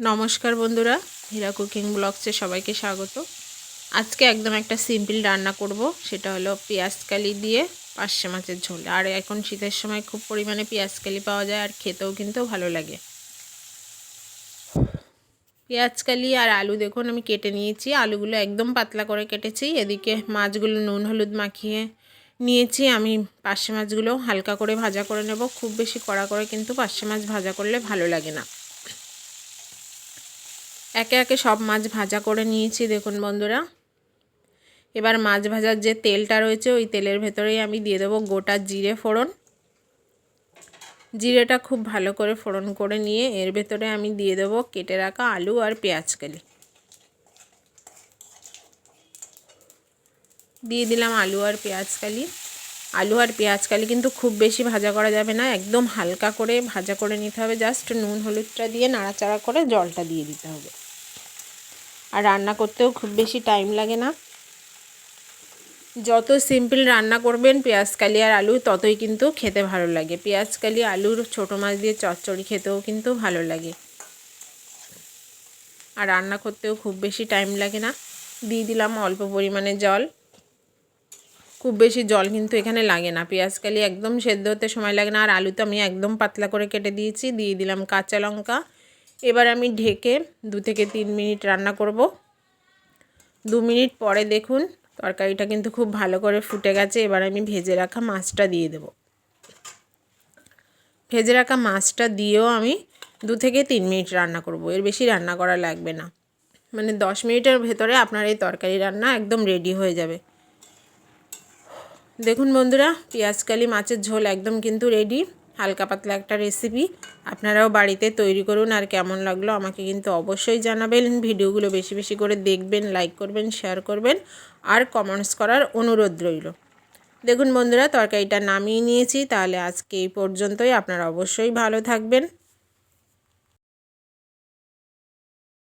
নমস্কার বন্ধুরা, হীরা কুকিং ব্লগসে সবাইকে স্বাগত। আজকে একদম একটা সিম্পল রান্না করব, সেটা হলো পেঁয়াজ কালি দিয়ে পার্শে মাছের ঝোল। আর এখন শীতের সময় খুব পরিমাণে পেঁয়াজ কালি পাওয়া যায় আর খেতেও কিন্তু ভালো লাগে। পেঁয়াজ কালি আর আলু দেখুন, আমি কেটে নিয়েছি। আলুগুলো একদম পাতলা করে কেটেছি। এদিকে মাছগুলো নুন হলুদ মাখিয়ে নিয়েছি। আমি পার্শে মাছগুলো হালকা করে ভাজা করে নেব। খুব বেশি কড়া করে কিন্তু পার্শে মাছ ভাজা করলে ভালো লাগে না। একে একে সব মাছ ভাজা করে নিয়েছি, দেখুন বন্ধুরা। এবার মাছ ভাজার যে তেলটা রয়েছে, ওই তেলের ভেতরেই আমি দিয়ে দেবো গোটা জিরে ফোড়ন। জিরেটা খুব ভালো করে ফোড়ন করে নিয়ে এর ভেতরে আমি দিয়ে দেবো কেটে রাখা আলু আর পেঁয়াজকালি দিয়ে দিলাম আলু আর পেঁয়াজকালি আলু আর পেঁয়াজকালি কিন্তু খুব বেশি ভাজা করা যাবে না, একদম হালকা করে ভাজা করে নিতে হবে। জাস্ট নুন হলুদটা দিয়ে নাড়াচাড়া করে জলটা দিয়ে দিতে হবে। আর রান্না করতেও খুব বেশি টাইম লাগে না। যত সিম্পল রান্না করবেন পেঁয়াজকালি আর আলু, ততই কিন্তু খেতে ভালো লাগে। পেঁয়াজকালি আলুর ছোটো মাছ দিয়ে চচ্চড়ি খেতেও কিন্তু ভালো লাগে। আর রান্না করতেও খুব বেশি টাইম লাগে না। দিয়ে দিলাম অল্প পরিমাণে জল। খুব বেশি জল কিন্তু এখানে লাগে না। পেঁয়াজকালি একদম সেদ্ধ হতে সময় লাগে না। আর আলু তো আমি একদম পাতলা করে কেটে দিয়েছি। দিয়ে দিলাম কাঁচা লঙ্কা। এবার আমি ঢেকে দু থেকে তিন মিনিট রান্না করব। দু মিনিট পরে দেখুন, তরকারিটা কিন্তু খুব ভালো করে ফুটে গেছে। এবার আমি ভেজে রাখা মাছটা দিয়ে দেব। ভেজে রাখা মাছটা দিয়েও আমি দু থেকে তিন মিনিট রান্না করব। এর বেশি রান্না করা লাগবে না। মানে দশ মিনিটের ভেতরে আপনার এই তরকারি রান্না একদম রেডি হয়ে যাবে। দেখুন বন্ধুরা, পেঁয়াজকালি মাছের ঝোল একদম কিন্তু রেডি। হালকা পাতলা একটা রেসিপি আপনারাও বাড়িতে তৈরি করুন আর কেমন লাগল আমাকে কিন্তু অবশ্যই জানাবেন। ভিডিওগুলো বেশি বেশি করে দেখবেন লাইক করবেন শেয়ার করবেন আর কমেন্টস করার অনুরোধ রইল। দেখুন বন্ধুরা, তরকারিটা নামিয়ে নিয়েছি, তাহলে আজকে এই পর্যন্তই। আপনারা অবশ্যই ভালো থাকবেন।